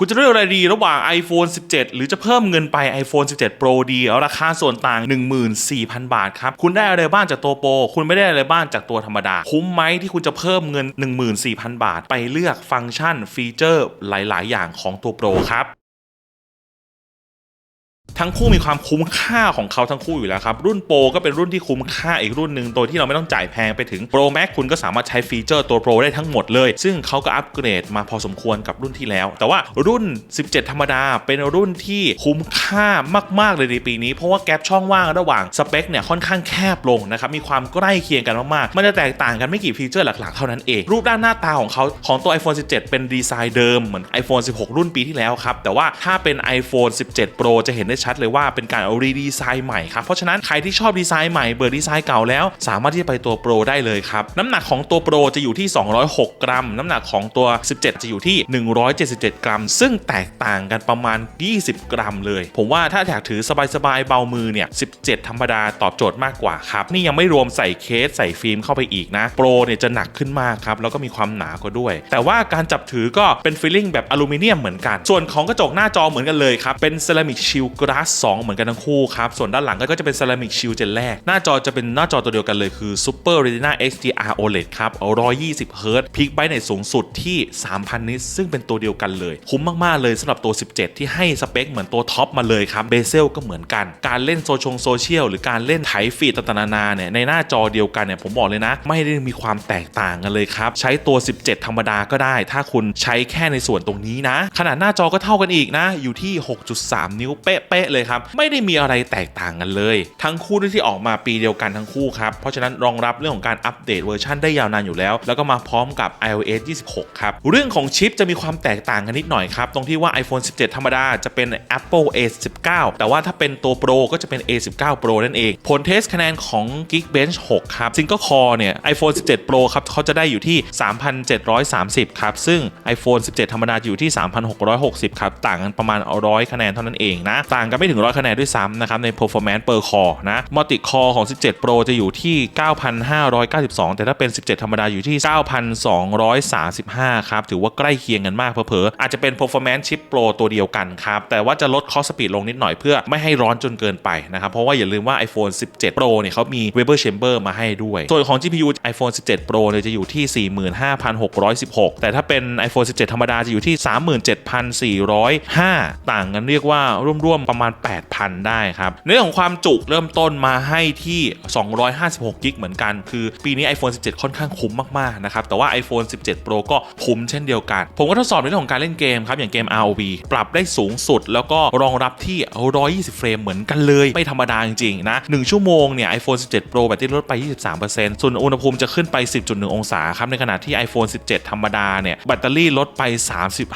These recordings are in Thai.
คุณจะเลือกอะไรดีระหว่าง iPhone 17 หรือจะเพิ่มเงินไป iPhone 17 Pro ดีเอาราคาส่วนต่าง 14,000 บาทครับ คุณได้อะไรบ้างจากตัวโปร คุณไม่ได้อะไรบ้างจากตัวธรรมดา คุ้มไหมที่คุณจะเพิ่มเงิน 14,000 บาท ไปเลือกฟังก์ชันฟีเจอร์หลาย ๆ อย่างของตัวโปรครับ ทั้งคู่มีความคุ้มค่าของเขาทั้งคู่อยู่แล้วครับ รุ่นโปรก็เป็นรุ่นที่คุ้มค่าอีกรุ่นหนึ่งโดยที่เราไม่ต้องจ่ายแพงไปถึง Pro Max คุณก็สามารถใช้ฟีเจอร์ตัวโปรได้ทั้งหมดเลย ซึ่งเขาก็อัปเกรดมาพอสมควรกับรุ่นที่แล้ว แต่ว่ารุ่น 17 ธรรมดาเป็นรุ่นที่คุ้มค่ามาก ๆ เลยในปีนี้ เพราะว่าแกลบช่องว่างระหว่างสเปคเนี่ยค่อนข้างแคบลงนะครับมีความใกล้เคียงกันมากๆมันจะแตกต่างกันไม่กี่ฟีเจอร์หลักๆเท่านั้นเองรูปด้านหน้าตาของเขาของตัว iPhone 17 เป็นดีไซน์เดิมเหมือน iPhone 16 รุ่นปีที่แล้วครับแต่ว่าถ้าเป็น iPhone 17 Pro จะเห็นได้ชัดเลยว่าเป็นการเอารีดีไซน์ใหม่ครับ เพราะฉะนั้นใครที่ชอบดีไซน์ใหม่เบื่อดีไซน์เก่าแล้ว สามารถที่จะไปตัวโปรได้เลยครับ น้ำหนักของตัวโปรจะอยู่ที่ 206 กรัม น้ำหนักของตัว 17 จะอยู่ที่ 177 กรัม ซึ่งแตกต่างกันประมาณ 20 กรัมเลย ผมว่าถ้าอยากถือสบายๆเบามือเนี่ย 17 ธรรมดาตอบโจทย์มากกว่าครับ นี่ยังไม่รวมใส่เคสใส่ฟิล์มเข้าไปอีกนะ โปรเนี่ยจะหนักขึ้นมากครับ แล้วก็มีความหนากว่าด้วย แต่ว่าการจับถือก็เป็นฟีลลิ่งแบบอลูมิเนียมเหมือนกัน ส่วนของกระจกหน้าจอเหมือนกันเลยครับ เป็นเซรามิกชิลก a s ส2เหมือนกันทั้งคู่ครับ ส่วนด้านหลังก็จะเป็นเซรามิกชิลเจนแรก หน้าจอจะเป็นหน้าจอตัวเดียวกันเลยคือ Super Retina XDR OLED ครับ120เฮิร์ตพิกไบในสูงสุดที่ 3,000 นิตซึ่งเป็นตัวเดียวกันเลย คุ้มมาก ๆ เลยสำหรับตัว 17 ที่ให้สเปคเหมือนตัวท็อปมาเลยครับเบเซลก็เหมือนกัน การเล่นโซชงโซเชียลหรือการเล่นไถฟีดต่างๆนานาเนี่ยในหน้าจอเดียวกันเนี่ยผมบอกเลยนะ ไม่ได้มีความแตกต่างกันเลยครับ ใช้ตัว 17 ธรรมดาก็ได้ ถ้าคุณใช้แค่ในส่วนตรงนี้นะ ขนาดหน้าจอก็เท่ากันอีกนะ อยู่ที่ 6.3 นิ้วเป๊ะๆเลยครับ ไม่ได้มีอะไรแตกต่างกันเลย ทั้งคู่ที่ออกมาปีเดียวกันทั้งคู่ครับ เพราะฉะนั้นรองรับเรื่องของการอัปเดตเวอร์ชันได้ยาวนานอยู่แล้ว แล้วก็มาพร้อมกับ iOS 26 ครับ เรื่องของชิปจะมีความแตกต่างกันนิดหน่อยครับ ตรงที่ว่า iPhone 17 ธรรมดาจะเป็น Apple A19 แต่ว่าถ้าเป็นตัว Pro ก็จะเป็น A19 Pro นั่นเอง ผลเทสคะแนนของ Geekbench 6 ครับ Single Core เนี่ย iPhone 17 Pro ครับเขาจะได้อยู่ที่ 3,730 ครับ ซึ่ง iPhone 17 ธรรมดาอยู่ที่ 3,660 ครับ ต่างกันประมาณ 100 คะแนนเท่านั้นเองนะ ต่างกันไม่ถึง100คะแนนด้วยซ้ำนะครับใน performance per core นะ Multi Core ของ 17 Pro จะอยู่ที่ 9,592 แต่ถ้าเป็น 17 ธรรมดาอยู่ที่ 9,235 ครับ ถือว่าใกล้เคียงกันมากเผลอๆอาจจะเป็น performance chip Pro ตัวเดียวกันครับ แต่ว่าจะลด cost speed ลงนิดหน่อยเพื่อไม่ให้ร้อนจนเกินไปนะครับ เพราะว่าอย่าลืมว่า iPhone 17 Pro เนี่ยเขามี Weber Chamber มาให้ด้วย ส่วนของ GPU iPhone 17 Pro เนี่ยจะอยู่ที่ 45,616 แต่ถ้าเป็น iPhone 17 ธรรมดาจะอยู่ที่ 37,405 ต่างกันเรียกว่าร่วมๆประมาณ 8,000 ได้ครับในเรื่องของความจุเริ่มต้นมาให้ที่ 256กิกเหมือนกัน คือปีนี้ iPhone 17 ค่อนข้างคุ้มมากๆนะครับแต่ว่า iPhone 17 Pro ก็คุ้มเช่นเดียวกัน ผมก็ทดสอบในเรื่องของการเล่นเกมครับ อย่างเกม ROV ปรับได้สูงสุด แล้วก็รองรับที่ 120 เฟรมเหมือนกันเลย ไม่ธรรมดาจริงๆนะ 1 ชั่วโมงเนี่ย iPhone 17 Pro แบตเตอรี่ลดไป 23%ส่วนอุณหภูมิจะขึ้นไป 10.1 องศาครับ ในขณะที่ iPhone 17 ธรรมดาเนี่ย แบตเตอรี่ลดไป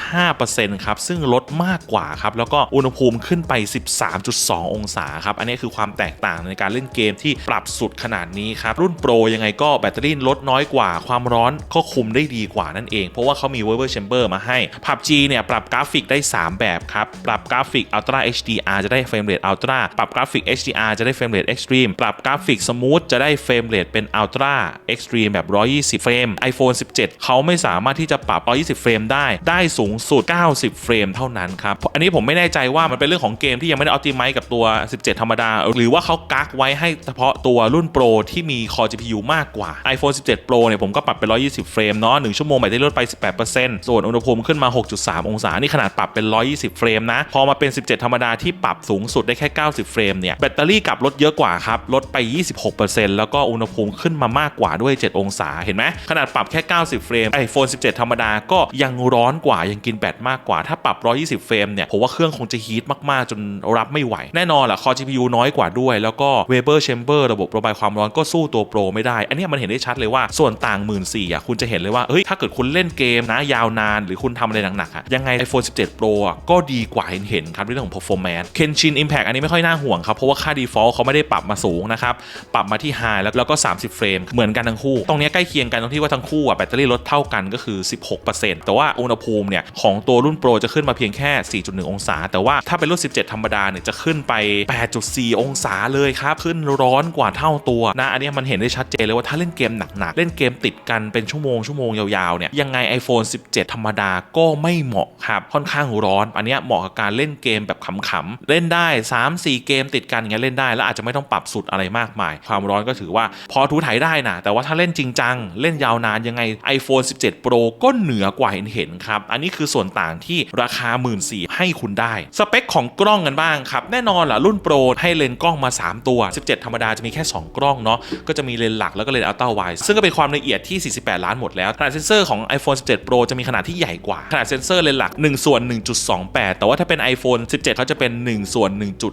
35%ครับ ซึ่งลดมากกว่าครับ แล้วก็อุณหภูมิขึ้นไป13.2 องศาครับ อันนี้คือความแตกต่างในการเล่นเกมที่ปรับสุดขนาดนี้ครับ รุ่นโปรยังไงก็แบตเตอรี่ลดน้อยกว่า ความร้อนก็คุมได้ดีกว่านั่นเอง เพราะว่าเขามี Weber Chamber มาให้ PUBG เนี่ยปรับกราฟิกได้ 3 แบบครับ ปรับกราฟิก Ultra HDR จะได้เฟรมเรท Ultra ปรับกราฟิก HDR จะได้เฟรมเรท Extreme ปรับกราฟิก Smooth จะได้เฟรมเรทเป็น Ultra Extreme แบบ 120 เฟรม iPhone 17 เขาไม่สามารถที่จะปรับ 120 เฟรมได้ ได้สูงสุด 90 เฟรมเท่านั้นครับ อันนี้ผมไม่แน่ใจว่ามันเป็นเรื่องของเกมที่ยังไม่ได้ optimize กับตัว 17 ธรรมดา หรือว่าเขากักไว้ให้เฉพาะตัวรุ่น Pro ที่มี Core GPU มากกว่า iPhone 17 Pro เนี่ยผมก็ปรับเป็น 120 เฟรมเนาะ1ชั่วโมงแบตเตอรี่ลดไป 18%ส่วนอุณหภูมิขึ้นมา 6.3 องศา นี่ขนาดปรับเป็น 120 เฟรมนะ พอมาเป็น 17 ธรรมดาที่ปรับสูงสุดได้แค่ 90 เฟรมเนี่ย แบตเตอรี่กลับลดเยอะกว่าครับ ลดไป 26%แล้วก็อุณหภูมิขึ้นมามากกว่าด้วย 7 องศา เห็นไหม ขนาดปรับแค่ 90 เฟรม iPhone 17 ธรรมดาก็ยังร้อนกว่า ยังกินแบตมากกว่า ถ้าปรับ 120 เฟรมเนี่ย ผมว่าเครื่องคงจะฮีทมากๆ จนรับไม่ไหว แน่นอนแหละ Core GPU น้อยกว่าด้วย แล้วก็ Weber Chamber ระบบระบายความร้อนก็สู้ตัว Pro ไม่ได้ อันนี้มันเห็นได้ชัดเลยว่าส่วนต่าง 1 4ื่นอะคุณจะเห็นเลยว่าเฮ้ยถ้าเกิดคุณเล่นเกมนะยาวนาน หรือคุณทำอะไรหนักๆอะยังไง iPhone 17 Pro อะก็ดีกว่าเห็นเห็นครับเรื่องของ performance Kenshin Impact อันนี้ไม่ค่อยน่าห่วงครับเพราะว่าค่า default เขาไม่ได้ปรับมาสูงนะครับปรับมาที่ high แล้วแล้วก็ 30 เฟรมเหมือนกันทั้งคู่ ตรงนี้ใกล้เคียงกันตรงที่ว่าทั้งคู่อะแบตเตอรี่ลดเท่ากันก็คือ 16%แต่ว่าอุณหภูมิเนี่ยของตัวรุ่น Pro จะขึ้นมาเพียงแค่ 4.1 องศา แต่ว่าถ้าเป็นรุ่น 17ธรรมรมดาเนี่ยจะขึ้นไป 8.4 องศาเลยครับ ขึ้นร้อนกว่าเท่าตัวนะอันนี้มันเห็นได้ชัดเจนเลยว่าถ้าเล่นเกมหนักๆ เล่นเกมติดกันเป็นชั่วโมงชั่วโมงยาวๆเนี่ยยังไง iPhone 17 ธรรมดาก็ไม่เหมาะครับค่อนข้างร้อน อันนี้เหมาะกับการเล่นเกมแบบขำๆเล่นได้ 3-4 เกมติดกันอย่างเงี้ยเล่นได้แล้วอาจจะไม่ต้องปรับสุดอะไรมากมาย ความร้อนก็ถือว่าพอทูถ่ายได้นะแต่ว่าถ้าเล่นจริงจังเล่นยาวนานยังไง iPhone 17 Pro ก็เหนือกว่าเห็นเห็นๆครับอันนี้คือส่วนต่างที่ราคา 1 4ื่นให้คุณได้ สเปคของกล้องกันบ้างครับ แน่นอนล่ะรุ่นโปรให้เลนส์กล้องมา 3 ตัว 17 ธรรมดาจะมีแค่ 2 กล้องเนาะก็จะมีเลนส์หลักแล้วก็เลนส์อัลตร้าไวซึ่งก็เป็นความละเอียดที่ 48 ล้านหมดแล้วขนาดเซนเซอร์ของ iPhone 17 Pro จะมีขนาดที่ใหญ่กว่าขนาดเซนเซอร์เลนส์หลัก1ส่วน1.28 แต่ว่าถ้าเป็น iPhone 17 เขาจะเป็น 1 ส่วน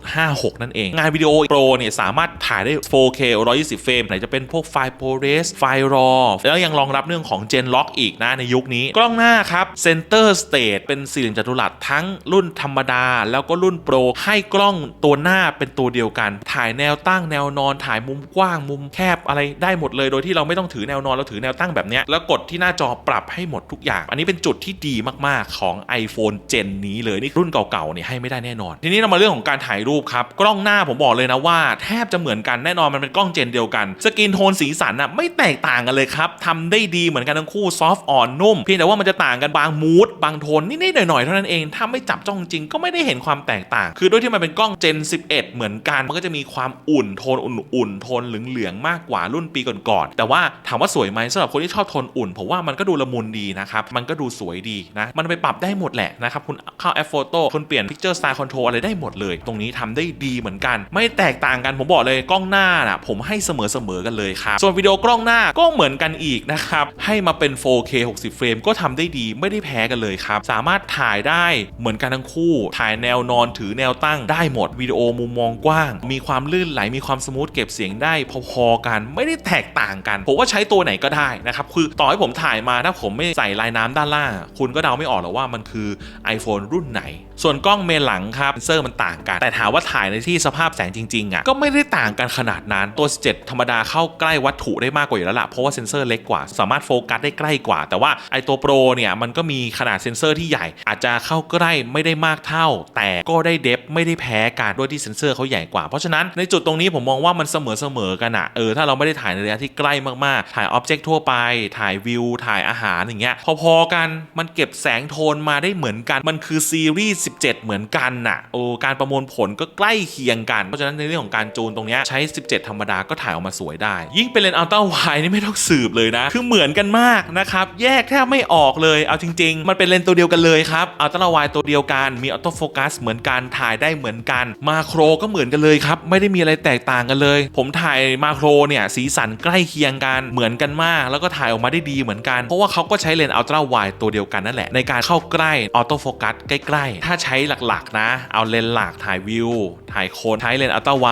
1.56 นั่นเองงานวิดีโอ Pro เนี่ยสามารถถ่ายได้ 4K 120 เฟรมไหนจะเป็นพวกไฟล์ ProRes ไฟล์ RAW แล้วยังรองรับเรื่องของ Gen Lock อีกนะในยุคนี้ กล้องหน้าครับ Center Stage เป็นสี่เหลี่ยมจัตุรัสทั้งรุ่นธรรมดา แล้วก็รุ่น Pro ให้กล้องตัวหน้าเป็นตัวเดียวกัน ถ่ายแนวตั้งแนวนอนถ่ายมุมกว้างมุมแคบอะไรได้หมดเลย โดยที่เราไม่ต้องถือแนวนอนเราถือแนวตั้งแบบนี้แล้วกดที่หน้าจอปรับให้หมดทุกอย่าง อันนี้เป็นจุดที่ดีมากๆของ iPhone Gen นี้เลยนี่รุ่นเก่าๆเนี่ยให้ไม่ได้แน่นอน ทีนี้เรามาเรื่องของการถ่ายรูปครับกล้องหน้าผมบอกเลยนะว่า แทบจะเหมือนกันแน่นอนมันเป็นกล้องเจนเดียวกัน สกินโทนสีสันอะไม่แตกต่างกันเลยครับทำได้ดีเหมือนกันทั้งคู่ซอฟต์อ่อนนุ่มเพียงแต่ว่ามันจะต่างกันบางมูดบางโทนนิดๆหน่อยๆเท่านั้นเองถ้าไม่จับจ้องจริงก็ไม่ได้เห็นความแตกต่างคือด้วยที่มันเป็นกล้อง Gen 11 เหมือนกัน มันก็จะมีความอุ่นโทนอุ่นๆ โทนเหลืองๆ มากกว่ารุ่นปีก่อนๆ แต่ว่าถามว่าสวยไหมสำหรับคนที่ชอบโทนอุ่น ผมว่ามันก็ดูละมุนดีนะครับ มันก็ดูสวยดีนะ มันไปปรับได้หมดแหละนะครับ คุณเข้าแอปโฟโต้คุณเปลี่ยน Picture Style Control อะไรได้หมดเลย ตรงนี้ทำได้ดีเหมือนกัน ไม่แตกต่างกัน ผมบอกเลยกล้องหน้าน่ะผมให้เสมอๆ กันเลยครับ ส่วนวิดีโอกล้องหน้าก็เหมือนกันอีกนะครับ ให้มาเป็น 4K 60 เฟรมก็ทำได้ดี ไม่ได้แพ้กันเลยครับ สามารถถ่ายได้เหมือนกันทั้งคู่ ถ่ายแนวนอนถือแนวตั้งได้หมดวิดีโอมุมมองกว้าง มีความลื่นไหลมีความสมูทเก็บเสียงได้พอๆกันไม่ได้แตกต่างกันผมว่าใช้ตัวไหนก็ได้นะครับคือต่อให้ผมถ่ายมาถ้าผมไม่ใส่ลายน้ำด้านล่าง คุณก็เดาไม่ออกหรอกว่ามันคือ iPhone รุ่นไหน ส่วนกล้องเมนหลังครับเซนเซอร์มันต่างกัน แต่ถามว่าถ่ายในที่สภาพแสงจริงๆอะก็ไม่ได้ต่างกันขนาดนั้นตัว 17 ธรรมดาเข้าใกล้วัตถุได้มากกว่าอยู่แล้วล่ะเพราะว่าเซนเซอร์เล็กกว่า สามารถโฟกัสได้ใกล้กว่า แต่ว่าไอตัวโปรเนี่ยมันก็มีขนาดเซนเซอร์ที่ใหญ่ อาจจะเข้าใกล้ไม่ได้มากเท่า แต่ก็ได้เดฟไม่ได้แพ้กันด้วยที่เซนเซอร์เขาใหญ่กว่าเพราะฉะนั้นในจุดตรงนี้ผมมองว่ามันเสมอเสมอๆกันอะเออถ้าเราไม่ได้ถ่ายในระยะที่ใกล้มากๆ ถ่ายอ็อบเจกต์ทั่วไป ถ่ายวิวถ่ายอาหารอย่างเงี้ยพอๆกันมันเก็บแสงโทนมาได้เหมือนกันมันคือซีรีส์17 เหมือนกันน่ะโอ้การประมวลผลก็ใกล้เคียงกัน เพราะฉะนั้นในเรื่องของการจูนตรงนี้ใช้ 17 ธรรมดาก็ถ่ายออกมาสวยได้ ยิ่งเป็นเลนส์อัลตร้าไวนี่ไม่ต้องสืบเลยนะ คือเหมือนกันมากนะครับ แยกแทบไม่ออกเลย เอาจริง ๆ มันเป็นเลนส์ตัวเดียวกันเลยครับอัลตร้าไวตัวเดียวกัน มีออโต้โฟกัสเหมือนกัน ถ่ายได้เหมือนกัน มาโครก็เหมือนกันเลยครับ ไม่ได้มีอะไรแตกต่างกันเลย ผมถ่ายมาโครเนี่ยสีสันใกล้เคียงกัน เหมือนกันมาก แล้วก็ถ่ายออกมาได้ดีเหมือนกัน เพราะว่าเขาก็ใช้เลนส์อัลตร้าไวตัวเดียวกันนั่นแหละในการเข้าใกล้ออโต้โฟกัสใกล้ๆถ้าใช้หลักๆนะ เอาเลนส์หลักถ่ายวิว ถ่ายโคนใช้เลนส์อัลตร้าไว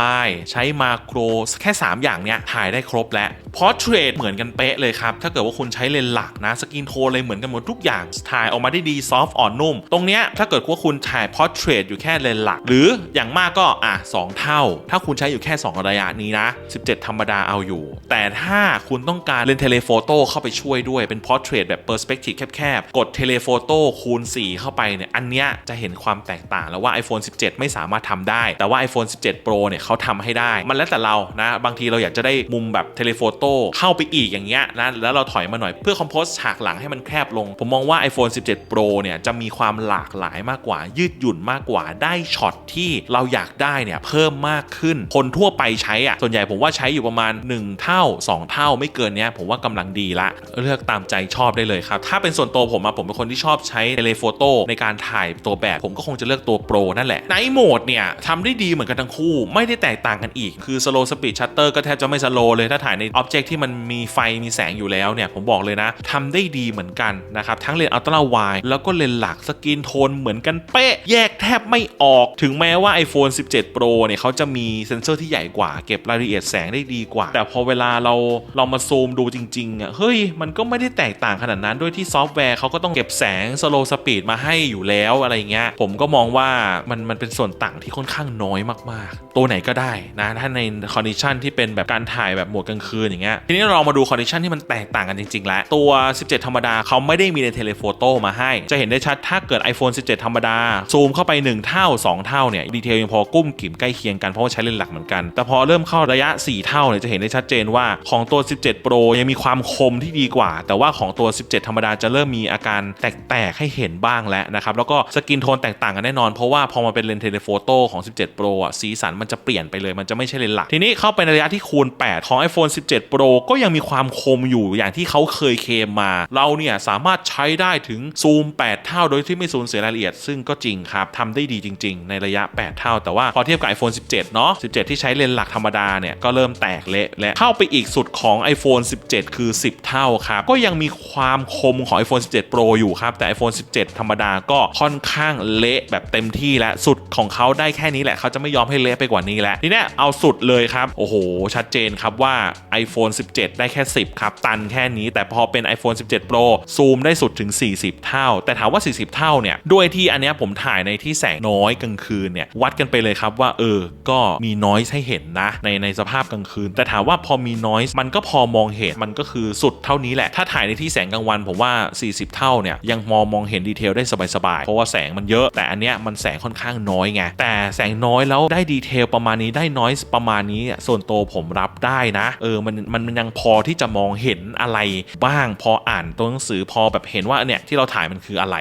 ใช้มาโครแค่ 3 อย่างเนี้ยถ่ายได้ครบแล้วพอเทรดเหมือนกันเป๊ะเลยครับ ถ้าเกิดว่าคุณใช้เลนส์หลักนะสกินโทนเลยเหมือนกันหมดทุกอย่าง ถ่ายออกมาได้ดีซอฟต์อ่อนนุ่ม ตรงเนี้ยถ้าเกิดว่าคุณถ่ายพอเทรดอยู่แค่เลนส์หลัก หรืออย่างมากก็อะ2เท่า ถ้าคุณใช้อยู่แค่ 2 ระยะนี้นะ 17 ธรรมดาเอาอยู่ แต่ถ้าคุณต้องการเลนส์เทเลโฟโต้เข้าไปช่วยด้วยเป็นพอเทรดแบบเปอร์สเปกทีฟแคบๆกดเทเลโฟโต้คูณ 4 เข้าไปเนี่ยอันเนี้ยจะเห็นความแตกต่าง แล้วว่า iPhone 17 ไม่สามารถทำได้ แต่ว่า iPhone 17 Pro เนี่ยเขาทำให้ได้ มันแล้วแต่เรานะบางทีเราอยากจะได้มุมแบบเทเลโฟโต้เข้าไปอีกอย่างเงี้ยนะแล้วเราถอยมาหน่อยเพื่อคอมโพสฉากหลังให้มันแคบลง ผมมองว่า iPhone 17 Pro เนี่ยจะมีความหลากหลายมากกว่า ยืดหยุ่นมากกว่าได้ช็อตที่เราอยากได้เนี่ยเพิ่มมากขึ้น คนทั่วไปใช้อะส่วนใหญ่ผมว่าใช้อยู่ประมาณ 1 เท่า 2 เท่าไม่เกินเนี้ยผมว่ากำลังดีละ เลือกตามใจชอบได้เลยครับ ถ้าเป็นส่วนตัวผมอะผมเป็นคนที่ชอบใช้เทเลโฟโต้ในการถ่ายตัวแบบผมก็คงจะเลือกตัวโปรนั่นแหละไนท์โหมดเนี่ยทำได้ดีเหมือนกันทั้งคู่ ไม่ได้แตกต่างกันอีก คือ slow speed shutter ก็แทบจะไม่สโลว์เลยถ้าถ่ายใน object ที่มันมีไฟมีแสงอยู่แล้วเนี่ยผมบอกเลยนะทำได้ดีเหมือนกันนะครับทั้งเลนส์อัลตร้าไวแล้วก็เลนส์หลักสกินโทนเหมือนกันเป๊ะ แยกแทบไม่ออกถึงแม้ว่า iPhone 17 Pro เนี่ยเขาจะมีเซนเซอร์ที่ใหญ่กว่า เก็บรายละเอียดแสงได้ดีกว่า แต่พอเวลาเราเรามาซูมดูจริงๆอะเฮ้ยมันก็ไม่ได้แตกต่างขนาดนั้นด้วยที่ซอฟต์แวร์เขาก็ต้องเก็บแสง slow speed มาให้อยู่แล้วอะไรเงี้ยผมก็มองว่ามันมันเป็นส่วนต่างที่ค่อนข้างน้อยมากๆ ตัวไหนก็ได้นะถ้าในคอนดิชันที่เป็นแบบการถ่ายแบบหมวดกลางคืนอย่างเงี้ยทีนี้เรามาดูคอนดิชันที่มันแตกต่างกันจริงๆ แล้ว ตัว 17 ธรรมดาเขาไม่ได้มีในเทเลโฟโต้มาให้ จะเห็นได้ชัดถ้าเกิด iPhone 17 ธรรมดา ซูมเข้าไป 1 เท่า 2 เท่าเนี่ยดีเทลยังพอกุ้มกิ่มใกล้เคียงกันเพราะว่าใช้เลนส์หลักเหมือนกัน แต่พอเริ่มเข้าระยะ 4 เท่าเนี่ยจะเห็นได้ชัดเจนว่าของตัว 17 Pro ยังมีความคมที่ดีกว่า แต่ว่าของตัว 17 ธรรมดาจะเริ่มมีอาการแตกๆให้เห็นบ้างแล้วนะครับแล้วก็สกินโทนแตกต่างกันแน่นอน เพราะว่าพอมาเป็นเลนส์เทเลโฟโต้ของ 17 Pro อะสีสันมันจะเปลี่ยนไปเลย มันจะไม่ใช่เลนส์หลัก ทีนี้เข้าไปในระยะที่คูณ 8 ของ iPhone 17 Pro ก็ยังมีความคมอยู่อย่างที่เขาเคยเคมมา เราเนี่ยสามารถใช้ได้ถึงซูม 8 เท่าโดยที่ไม่สูญเสียรายละเอียด ซึ่งก็จริงครับทำได้ดีจริง ๆ ในระยะ 8 เท่า แต่ว่าพอเทียบกับ iPhone 17 เนาะ17 ที่ใช้เลนส์หลักธรรมดาเนี่ยก็เริ่มแตกเละและเข้าไปอีกสุดของ iPhone 17 คือ 10 เท่าครับก็ยังมีความคมของ iPhone 17 Pro อยู่ครับแต่ iPhone 17 ธรรมดาก็ค่อนข้างเละแบบเต็มที่และสุดของเขาได้แค่นี้แหละเขาจะไม่ยอมให้เละไปกว่านี้แล้วทีเนี้ยเอาสุดเลยครับโอ้โหชัดเจนครับว่า iPhone 17 ได้แค่ 10 ครับ ตันแค่นี้แต่พอเป็น iPhone 17 Pro ซูมได้สุดถึง 40 เท่า แต่ถามว่า 40 เท่าเนี่ยด้วยที่อันเนี้ยผมถ่ายในที่แสงน้อยกลางคืนเนี่ยวัดกันไปเลยครับว่าเออก็มีน้อยให้เห็นนะในในสภาพกลางคืน แต่ถามว่าพอมีน้อยมันก็พอมองเห็นมันก็คือสุดเท่านี้แหละถ้าถ่ายในที่แสงกลางวันผมว่า 40 เท่าเนี่ยยังมองมองเห็นดีเทลได้สบายๆเพราะว่าแสงมันเยอะแต่อันเนี้ยมันแสงค่อนข้างน้อยไงแต่แสงน้อยแล้วได้ดีเทลประมาณนี้ได้น้อยประมาณนี้ส่วนตัวผมรับได้นะเออมันมันมันยังพอที่จะมองเห็นอะไรบ้างพออ่านตัวหนังสือพอแบบเห็นว่าเนี่ยที่เราถ่ายมันคืออะไร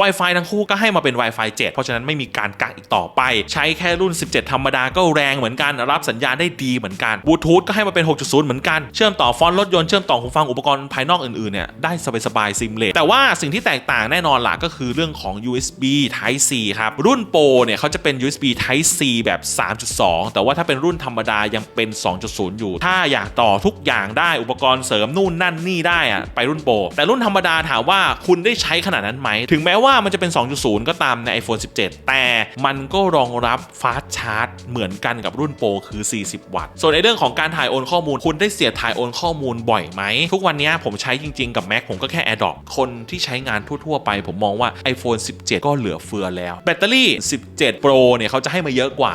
Wi-Fi ทั้งคู่ก็ให้มาเป็น Wi-Fi 7 เพราะฉะนั้นไม่มีการกักอีกต่อไป ใช้แค่รุ่น 17 ธรรมดาก็แรงเหมือนกัน รับสัญญาณได้ดีเหมือนกันบลูทูธก็ให้มาเป็น 6.0 เหมือนกัน เชื่อมต่อฟอนต์รถยนต์ เชื่อมต่อหูฟังอุปกรณ์ภายนอกอื่นๆ เนี่ย ได้สบายๆซิมเลตแต่ว่าสิ่งที่แตกต่างแน่นอนล่ะก็คือเรื่องของ USB Type C ครับ รุ่นโปรเนี่ยเขาจะเป็น USB Type C แบบ 3.2 แต่ว่าถ้าเป็นรุ่นธรรมดายังเป็น 2.0 อยู่ ถ้าอยากต่อทุกอย่างได้อุปกรณ์เสริมนู่นนั่นนี่ได้อะไปรุ่นโปรแต่รุ่นธรรมดาถามว่าคุณได้ใช้ขนาดนั้นไหมถึงแม้ว่าว่ามันจะเป็น 2.0 ก็ตามใน iPhone 17 แต่มันก็รองรับฟาสชาร์จเหมือนกันกับรุ่นโปรคือ 40 วัตต์ ส่วนในเรื่องของการถ่ายโอนข้อมูล คุณได้เสียถ่ายโอนข้อมูลบ่อยไหม ทุกวันนี้ผมใช้จริงๆ กับ Mac ผมก็แค่ AirDrop คนที่ใช้งานทั่วๆ ไป ผมมองว่า iPhone 17 ก็เหลือเฟือแล้ว แบตเตอรี่ 17 Pro เนี่ยเขาจะให้มาเยอะกว่า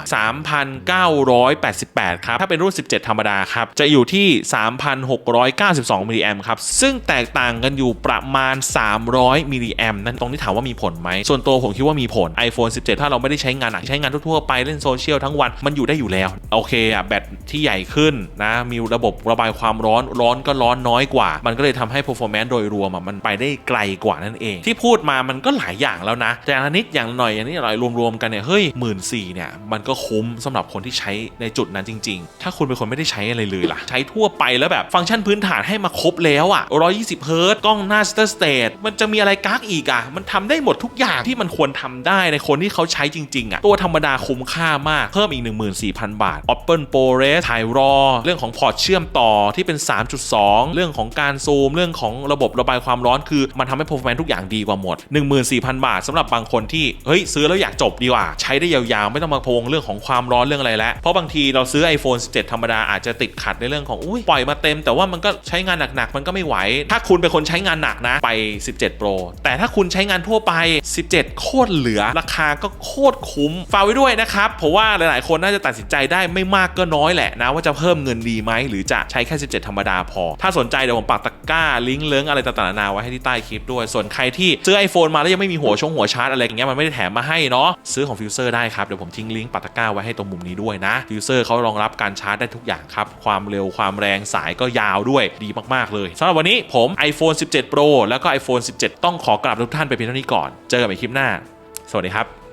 3,988 ครับ ถ้าเป็นรุ่น 17 ธรรมดาครับ จะอยู่ที่ 3,692มิลลิแอมครับ ซึ่งแตกต่างกันอยู่ประมาณ 300มิลลิแอมนั่นตรงนี้ถามว่ามีผลไหมส่วนตัวผมคิดว่ามีผล iPhone 17 ถ้าเราไม่ได้ใช้งานหนักใช้งานทั่วๆไปเล่นโซเชียลทั้งวันมันอยู่ได้อยู่แล้ว โอเคอะแบตที่ใหญ่ขึ้นนะมีระบบระบายความร้อนร้อนก็ร้อนน้อยกว่า มันก็เลยทำให้ performance โดยรวมอะมันไปได้ไกลกว่านั่นเอง ที่พูดมามันก็หลายอย่างแล้วนะแต่ละนิดอย่างหน่อยอย่างนี้อย่างไรรวมๆกันเนี่ยเฮ้ยหมื่นสี่เนี่ยมันก็คุ้มสำหรับคนที่ใช้ในจุดนั้นจริง ๆ ถ้าคุณเป็นคนไม่ได้ใช้อะไรเลยล่ะ ใช้ทั่วไปแล้วแบบฟังก์ชันพื้นฐานให้มาครบแล้วอะ120เฮิร์ตกล้องหน้า shutter state มันจะมีอะไรกักอีกอะมันทำได้หมดทุกอย่างที่มันควรทำได้ในคนที่เขาใช้จริงๆอะตัวธรรมดาคุ้มค่ามาก เพิ่มอีก 14,000 บาท Oppo ProRes ถ่ายรอ เรื่องของพอร์ตเชื่อมต่อที่เป็น 3.2 เรื่องของการซูม เรื่องของระบบระบายความร้อนคือมันทำให้ performance ทุกอย่างดีกว่าหมด 14,000 บาทสำหรับบางคนที่เฮ้ยซื้อแล้วอยากจบดีกว่า ใช้ได้ยาวๆ ไม่ต้องมาพวงเรื่องของความร้อนเรื่องอะไรแล้วเพราะบางทีเราซื้อ iPhone 17 ธรรมดาอาจจะติดขัดในเรื่องของอุ้ยปล่อยมาเต็มแต่ว่ามันก็ใช้งานหนักๆมันก็ไม่ไหว ถ้าคุณเป็นคนใช้งานหนักนะไป 17 Pro แต่ถ้าคุณใช้งานทั่วไป 17 โคตรเหลือ ราคาก็โคตรคุ้มฝากไว้ด้วยนะครับเพราะว่าหลายๆ คนน่าจะตัดสินใจได้ไม่มากก็น้อยแหละนะว่าจะเพิ่มเงินดีไหมหรือจะใช้แค่ 17 ธรรมดาพอ ถ้าสนใจเดี๋ยวผมปักตะกร้า ลิงก์เลิงอะไรต่างๆนานาไว้ให้ที่ใต้คลิปด้วย ส่วนใครที่ซื้อ iPhone มาแล้วยังไม่มีหัวชงหัวชาร์จอะไรอย่างเงี้ยมันไม่ได้แถมมาให้เนาะซื้อของฟิวเซอร์ได้ครับเดี๋ยวผมทิ้งลิงก์ปักตะกร้าไว้ให้ตรงมุมนี้ด้วยนะฟิวเซอร์เขารองรับการชาร์จได้ทุกอย่างครับความเร็วความแรงสายก็ยาวด้วยดีมากๆเลยสำหรับวันนี้ผม iPhone 17 Pro แล้วก็ iPhone 17 ต้องขอกราบทุกท่านไปเพียงเท่านี้ก่อน เจอกันใหม่คลิปหน้า สวัสดีครับ